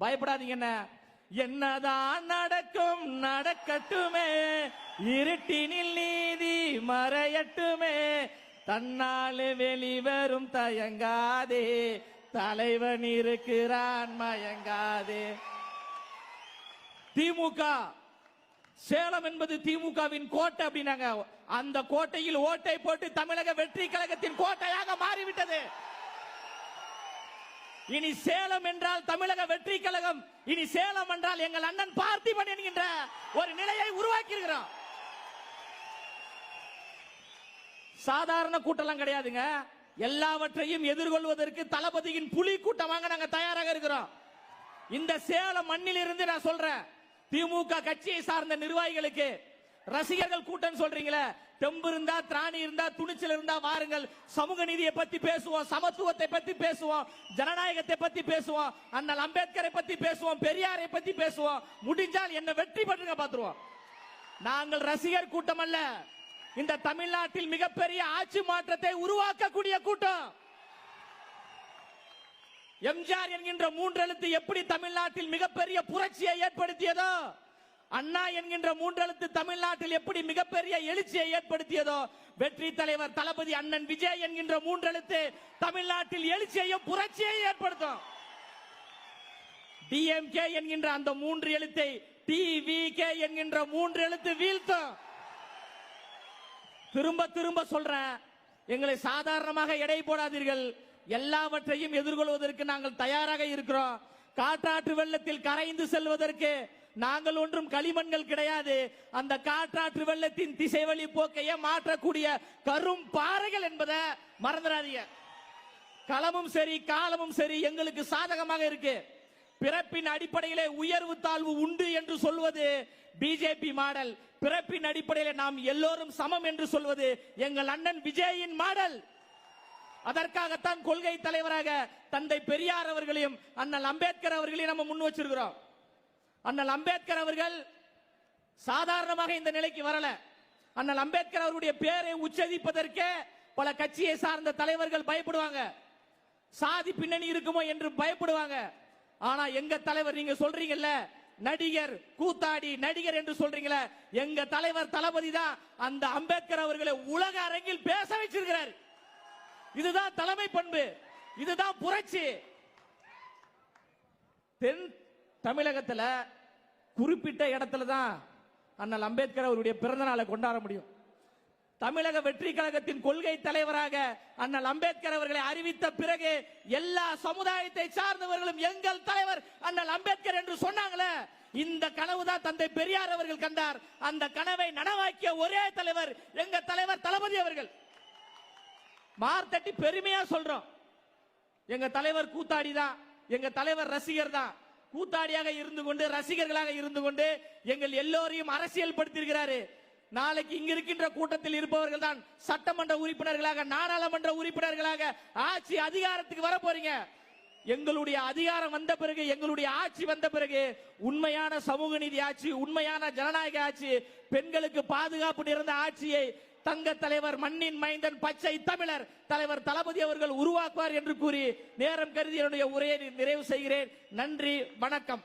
பயப்படாதீங்க என்ன? என்னதான் நடக்கும் நடக்கட்டுமே. இருட்டினில் நீதி மறையட்டுமே. தன்னால் வெளிவரும் தயங்காதே. தலைவன் இருக்கிறான் மயங்காதே. திமுக. சேலம் என்பது திமுகவின் கோட்டை அப்படின்னாங்க. அந்த கோட்டையில் ஓட்டை போட்டு தமிழக வெற்றி கழகத்தின் கோட்டையாக மாறிவிட்டது. இனி சேலம் என்றால் தமிழக வெற்றி கழகம். இனி சேலம் என்றால் எங்கள் அண்ணன் பார்த்திபன் என்கின்ற ஒரு நிலையை உருவாக்கி இருக்கிறோம் சாதாரண கூட்டம்லாம் கிடையாதுங்க. எல்லாவற்றையும் எதிர்கொள்வதற்கு தளபதியின் புலி கூட்டமாக நாங்க தயாராக இருக்கிறோம். இந்த சேலம் மண்ணில் இருந்து நான் சொல்றேன். திமுக கட்சியை சார்ந்த நிர்வாகிகளுக்கு ரசிகர்கள் கூட்டம் சொல்றீங்களே. தெம்பு இருந்தா திராணி இருந்தா துணிச்சல் இருந்தா வாருங்கள். சமூக நீதியை பத்தி பேசுவோம் சமத்துவத்தை பத்தி பேசுவோம் ஜனநாயகத்தை பத்தி பேசுவோம் அண்ணல் அம்பேத்கரை பத்தி பேசுவோம் பெரியாரை பத்தி பேசுவோம். முடிஞ்சால் என்ன வெற்றி பெற்றுங்க பாத்துருவோம் நாங்கள் ரசிகர் கூட்டம் அல்ல. இந்த தமிழ்நாட்டில் மிகப்பெரிய ஆட்சி மாற்றத்தை உருவாக்கக்கூடிய கூட்டம். எம்ஜிஆர் என்கின்ற மூன்றெழுத்து எப்படி தமிழ்நாட்டில் மிகப்பெரிய புரட்சியை ஏற்படுத்தியதோ? அண்ணா என்கின்ற மூன்றெழுத்து தமிழ்நாட்டில் எப்படி மிகப்பெரிய எழுச்சியை ஏற்படுத்தியதோ வெற்றி தலைவர் தளபதி அண்ணன் விஜய் என்கின்ற மூன்றெழுத்து தமிழ்நாட்டில் எழுச்சியையும் புரட்சியையும் ஏற்படுத்தும். டிஎம்கே என்கின்ற அந்த மூன்று எழுத்தை டிவிகே என்கின்ற மூன்று எழுத்து வீழ்த்தும். திரும்ப திரும்ப சொல்றேன் எங்களை சாதாரணமாக எடை போடாதீர்கள். எல்லாவற்றையும் எதிர்கொள்வதற்கு நாங்கள் தயாராக இருக்கிறோம். காற்றாற்று வெள்ளத்தில் கரைந்து செல்வதற்கு நாங்கள் ஒன்றும் களிமண்கள் கிடையாது. அந்த காற்றாற்று வெள்ளத்தின் திசை வழி போக்கையே மாற்றக்கூடிய கரும் பாறைகள் என்பதை மறந்துடாதீங்க. களமும் சரி காலமும் சரி எங்களுக்கு சாதகமாக இருக்கு. பிறப்பின் அடிப்படையிலே உயர்வு தாழ்வு உண்டு என்று சொல்வது பிஜேபி மாடல். பிறப்பின் அடிப்படையில் நாம் எல்லோரும் சமம் என்று சொல்வது எங்கள் அண்ணன் விஜயின் மாடல். அதற்காகத்தான் கொள்கை தலைவராக தந்தை பெரியார் அவர்களையும் அண்ணல் அம்பேத்கர் அவர்களையும் நம்ம முன் வச்சிருக்கிறோம். அண்ணல் அம்பேத்கர் அவர்கள் சாதாரணமாக இந்த நிலைக்கு வரல. அண்ணல் அம்பேத்கர் அவருடைய பேரை உச்சரிப்பதற்கே பல கட்சியை சார்ந்த தலைவர்கள் பயப்படுவாங்க. சாதி பின்னணி இருக்குமோ என்று பயப்படுவாங்க. ஆனா எங்க தலைவர் நீங்க சொல்றீங்கல்ல நடிகர் கூத்தாடி நடிகர் என்று சொல்றீங்களே எங்க தலைவர் தளபதி தான் அந்த அம்பேத்கர் அவர்களை உலக அரங்கில் பேச வச்சிருக்கிறார். இதுதான் தலைமை பண்பு. இதுதான் புரட்சி. தென் தமிழகத்தில் குறிப்பிட்ட இடத்துல தான் அண்ணல் அம்பேத்கர் அவருடைய பிறந்த நாளை கொண்டாட முடியும். தமிழக வெற்றி கழகத்தின் கொள்கை தலைவராக அண்ணல் அம்பேத்கர் அவர்களை அறிவித்த பிறகு எல்லா சமுதாயத்தை சார்ந்தவர்களும் எங்கள் தலைவர் அண்ணல் அம்பேத்கர் என்று சொன்னாங்களே. இந்த கனவு தான் தந்தை பெரியார் அவர்கள் கண்டார். அந்த கனவை நனவாக்கிய ஒரே தலைவர் எங்க தலைவர் தளபதி அவர்கள். மார்த்தட்டி பெருமையா சொல்றோம். எங்க தலைவர் கூத்தாடி தான் எங்க தலைவர் ரசிகர் தான் கூத்தாடியாக இருந்து கொண்டு ரசிகர்களாக இருந்து கொண்டு எங்கள் எல்லோரையும் அரசியல் படுத்திருக்கிறாரு நாளைக்கு இங்க இருக்கின்ற கூட்டத்தில் இருப்பவர்கள் தான் சட்டமன்ற உறுப்பினர்களாக நாடாளுமன்ற உறுப்பினர்களாக ஆட்சி அதிகாரத்துக்கு வர போறீங்க. எங்களுடைய அதிகாரம் வந்த பிறகு எங்களுடைய ஆட்சி வந்த பிறகு உண்மையான சமூக நீதி ஆட்சி உண்மையான ஜனநாயக ஆட்சி பெண்களுக்கு பாதுகாப்பு நிறைந்த ஆட்சியை தங்க தலைவர் மண்ணின் மைந்தன் பச்சை தமிழர். தலைவர் தளபதி அவர்கள் உருவாக்குவார் என்று கூறி நேரம் கருதி என்னுடைய உரையை நிறைவு செய்கிறேன். நன்றி வணக்கம்.